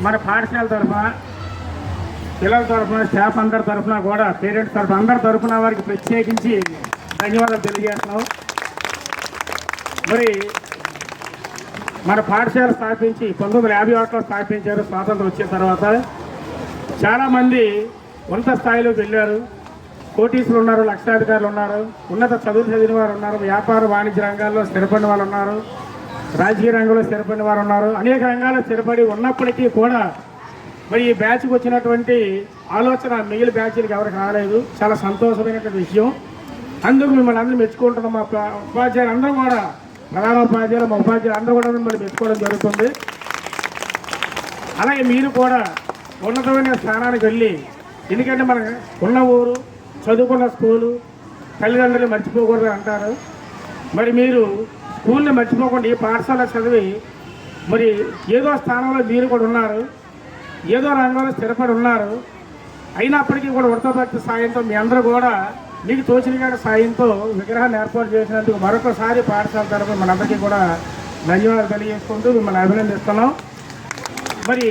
మన పాఠశాల తరఫున పిల్లల తరఫున స్టాఫ్ అందరి తరఫున కూడా పేరెంట్స్ తరఫున అందరి తరఫున వారికి ప్రత్యేకించి ధన్యవాదాలు తెలియజేస్తున్నాం. మరి మన పాఠశాల స్థాపించి పంతొమ్మిది వందల యాభై ఒకటిలో స్థాపించారు స్వాతంత్రం వచ్చిన తర్వాత. చాలామంది ఉన్నత స్థాయిలోకి వెళ్ళారు. కోటీసులు ఉన్నారు లక్షాధికారులు ఉన్నారు. ఉన్నత చదువులు చదివిన వారు ఉన్నారు. వ్యాపార వాణిజ్య రంగాల్లో స్థిరపడిన వాళ్ళు ఉన్నారు. రాజకీయ రంగంలో స్థిరపడిన వారు ఉన్నారు. అనేక రంగాల్లో స్థిరపడి ఉన్నప్పటికీ కూడా మరి ఈ బ్యాచ్కి వచ్చినటువంటి ఆలోచన మిగిలిన బ్యాచ్లకు ఎవరికి రాలేదు. చాలా సంతోషమైనటువంటి విషయం. అందుకు మిమ్మల్ని అందరూ మెచ్చుకుంటున్నాం. మా ఉపాధ్యాయులు అందరూ కూడా ప్రధాన ఉపాధ్యాయులు మా ఉపాధ్యాయులు అందరూ కూడా మిమ్మల్ని మెచ్చుకోవడం జరుగుతుంది. అలాగే మీరు కూడా ఉన్నతమైన స్థానానికి వెళ్ళి ఎందుకంటే మన ఉన్న ఊరు చదువుకున్న స్కూలు తల్లిదండ్రులు మర్చిపోకూడదు అంటారు. మరి మీరు స్కూల్ని మర్చిపోకుండా ఈ పాఠశాల చదివి మరి ఏదో స్థానంలో మీరు కూడా ఉన్నారు ఏదో రంగంలో స్థిరపడి ఉన్నారు. అయినప్పటికీ కూడా వృత్తభక్తి సాయంతో మీ అందరూ కూడా మీకు తోచిన కాడ సాయంతో విగ్రహాన్ని ఏర్పాటు చేసినందుకు మరొకసారి పాఠశాల తరఫున మనందరికీ కూడా ధన్యవాదాలు తెలియజేసుకుంటూ మిమ్మల్ని అభినందిస్తున్నాం. మరి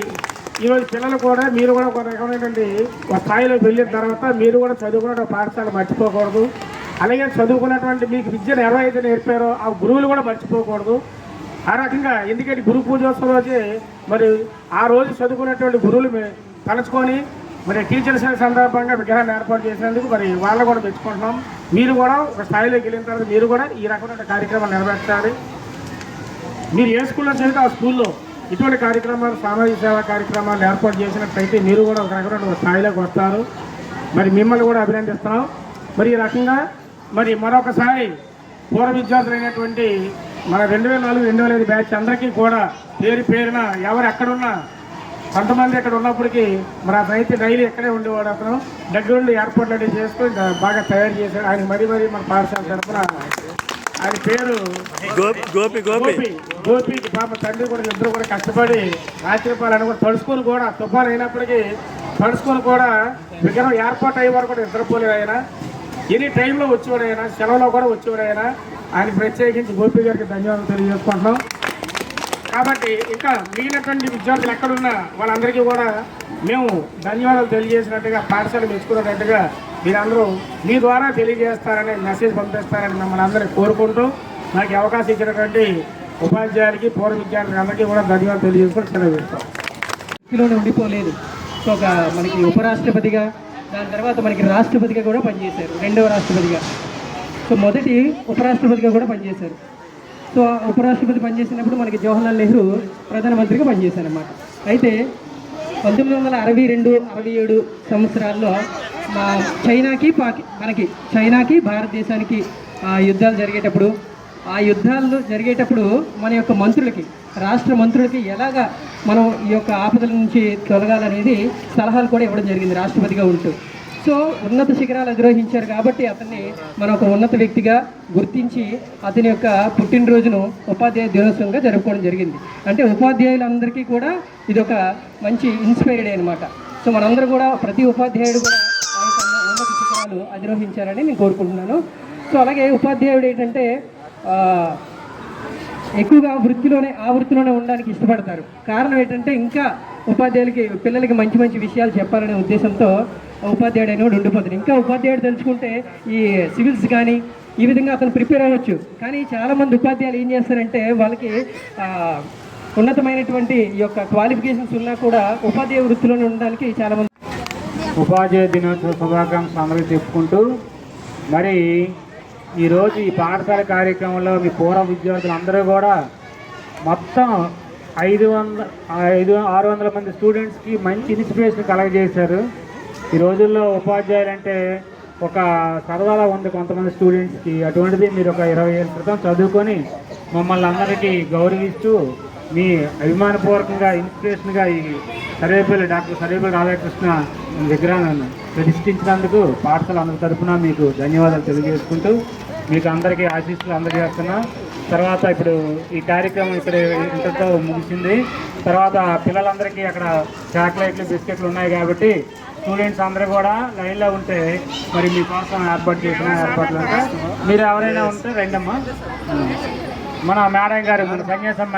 ఈరోజు పిల్లలు కూడా మీరు కూడా ఒక రకమైనటువంటి ఒక స్థాయిలోకి వెళ్ళిన తర్వాత మీరు కూడా చదువుకున్న పాఠశాల మర్చిపోకూడదు. అలాగే చదువుకున్నటువంటి మీకు విద్యను ఎలా అయితే నేర్పారో ఆ గురువులు కూడా మర్చిపోకూడదు. ఆ రకంగా ఎందుకంటే గురు పూజోత్సవం రోజే మరి ఆ రోజు చదువుకున్నటువంటి గురువులు తలుచుకొని మరి టీచర్స్ సందర్భంగా విగ్రహాన్ని ఏర్పాటు చేసినందుకు మరి వాళ్ళు కూడా మెచ్చుకుంటున్నాం. మీరు కూడా ఒక స్థాయిలోకి వెళ్ళిన తర్వాత మీరు కూడా ఈ రకమైన కార్యక్రమాలు నెరవేర్చాలి మీరు ఏ స్కూల్లో చదివితే ఆ స్కూల్లో ఇటువంటి కార్యక్రమాలు సామాజిక సేవా కార్యక్రమాలు ఏర్పాటు చేసినట్లయితే మీరు కూడా ఒక రకమైన ఒక స్థాయిలోకి వస్తారు. మరి మిమ్మల్ని కూడా అభినందిస్తున్నాం. మరి ఈ రకంగా మరి మరొకసారి పూర్వ విద్యార్థులైనటువంటి మన రెండు వేల నాలుగు రెండు వేల ఐదు బ్యాచ్ అందరికీ కూడా పేరు పేరున ఎవరు ఎక్కడున్నా కొంతమంది ఇక్కడ ఉన్నప్పటికీ మరి ఆ రైతు డైలీ ఇక్కడే ఉండేవాడు అతను. దగ్గరుండి ఏర్పాట్లు అన్ని చేసుకొని బాగా తయారు చేశాడు. ఆయన మరీ మరీ మన పాఠశాల తరఫున ఆయన పేరు గోపి గోపి గోపి. పాప తండ్రి కూడా ఇద్దరు కూడా కష్టపడి రాత్రిపాలని కూడా తడుచుకొని కూడా తుఫాన్ అయినప్పటికీ తడుచుకొని కూడా విగ్రహం ఏర్పాటు అయ్యే వరకు కూడా నిద్రపోలేదు ఆయన. ఎనీ టైంలో వచ్చేవాడైనా సెలవులో కూడా వచ్చేవాడైనా ఆయన ప్రత్యేకించి గోపి గారికి ధన్యవాదాలు తెలియజేసుకుంటున్నాం. కాబట్టి ఇంకా మిగిలినటువంటి విద్యార్థులు ఎక్కడున్నా వాళ్ళందరికీ కూడా మేము ధన్యవాదాలు తెలియజేసినట్టుగా పాఠశాల మెచ్చుకున్నట్టుగా మీరందరూ మీ ద్వారా తెలియజేస్తారని మెసేజ్ పంపిస్తారని మిమ్మల్ని అందరినీ కోరుకుంటూ నాకు అవకాశం ఇచ్చినటువంటి ఉపాధ్యాయులకి పూర్వ విద్యార్థులకి అందరికీ కూడా ధన్యవాదాలు తెలియజేసుకుని సెలవు ఇస్తాం ఉండిపోలేదు సో ఒక మనకి ఉపరాష్ట్రపతిగా దాని తర్వాత మనకి రాష్ట్రపతిగా కూడా పనిచేశారు రెండవ రాష్ట్రపతిగా. సో మొదటి ఉపరాష్ట్రపతిగా కూడా పనిచేశారు. సో ఆ ఉపరాష్ట్రపతి పనిచేసినప్పుడు మనకి జవహర్లాల్ నెహ్రూ ప్రధానమంత్రిగా పనిచేశారన్నమాట. అయితే పంతొమ్మిది వందల అరవై రెండు అరవై ఏడు సంవత్సరాల్లో మా చైనాకి పాకి మనకి చైనాకి భారతదేశానికి ఆ యుద్ధాలు జరిగేటప్పుడు ఆ యుద్ధాలు జరిగేటప్పుడు మన యొక్క మంత్రులకి రాష్ట్ర మంత్రులకి ఎలాగా మనం ఈ యొక్క ఆపదల నుంచి తొలగాలనేది సలహాలు కూడా ఇవ్వడం జరిగింది రాష్ట్రపతిగా ఉంటూ. సో ఉన్నత శిఖరాలు అధిరోహించారు కాబట్టి అతన్ని మన ఒక ఉన్నత వ్యక్తిగా గుర్తించి అతని యొక్క పుట్టినరోజును ఉపాధ్యాయ దినోత్సవంగా జరుపుకోవడం జరిగింది. అంటే ఉపాధ్యాయులందరికీ కూడా ఇది ఒక మంచి ఇన్స్పైర్డ్ అనమాట సో మనందరూ కూడా ప్రతి ఉపాధ్యాయుడు కూడా ఉన్నత శిఖరాలు అధిరోహించారని నేను కోరుకుంటున్నాను. సో అలాగే ఉపాధ్యాయుడు ఏంటంటే ఎక్కువగా వృత్తిలోనే ఆ వృత్తిలోనే ఉండడానికి ఇష్టపడతారు. కారణం ఏంటంటే ఇంకా ఉపాధ్యాయులకి పిల్లలకి మంచి మంచి విషయాలు చెప్పాలనే ఉద్దేశంతో ఉపాధ్యాయుడు అనేవాడు ఉండిపోతాడు. ఇంకా ఉపాధ్యాయుడు తెలుసుకుంటే ఈ సివిల్స్ కానీ ఈ విధంగా అతను ప్రిపేర్ అవ్వచ్చు. కానీ చాలామంది ఉపాధ్యాయులు ఏం చేస్తారంటే వాళ్ళకి ఉన్నతమైనటువంటి ఈ యొక్క క్వాలిఫికేషన్స్ ఉన్నా కూడా ఉపాధ్యాయ వృత్తిలోనే ఉండడానికి చాలామంది ఉపాధ్యాయ దినోత్సవ శుభాకాంక్షలు అందరికీ చెప్పుకుంటూ మరి ఈరోజు ఈ పాఠశాల కార్యక్రమంలో మీ పూర్వ విద్యార్థులు అందరూ కూడా మొత్తం ఐదు వందల ఐదు ఆరు వందల మంది స్టూడెంట్స్కి మంచి ఇన్స్పిరేషన్ కలగజేశారు. ఈ రోజుల్లో ఉపాధ్యాయులు అంటే ఒక సరదాగా ఉంది కొంతమంది స్టూడెంట్స్కి. అటువంటిది మీరు ఒక ఇరవై ఏళ్ళ క్రితం చదువుకొని మమ్మల్ని అందరికీ గౌరవిస్తూ మీ అభిమానపూర్వకంగా ఇన్స్పిరేషన్గా ఈ సర్వేపల్లి డాక్టర్ సర్వేపల్లి రాధాకృష్ణ విగ్రహాన్ని ప్రతిష్ఠించినందుకు పాఠశాల అందరి తరఫున మీకు ధన్యవాదాలు తెలియజేసుకుంటూ మీకు అందరికీ ఆశీస్సులు అందజేస్తున్నా. తర్వాత ఇప్పుడు ఈ కార్యక్రమం ఇక్కడ ఇంతతో ముగిసింది. తర్వాత పిల్లలందరికీ అక్కడ చాక్లెట్లు బిస్కెట్లు ఉన్నాయి కాబట్టి స్టూడెంట్స్ అందరూ కూడా లైన్లో ఉంటే మరి మీకోసం ఏర్పాటు చేసిన ఏర్పాట్లు అంటే మీరు ఎవరైనా ఉంటే రండమ్మా. మన మేడం గారు మన సన్యాసం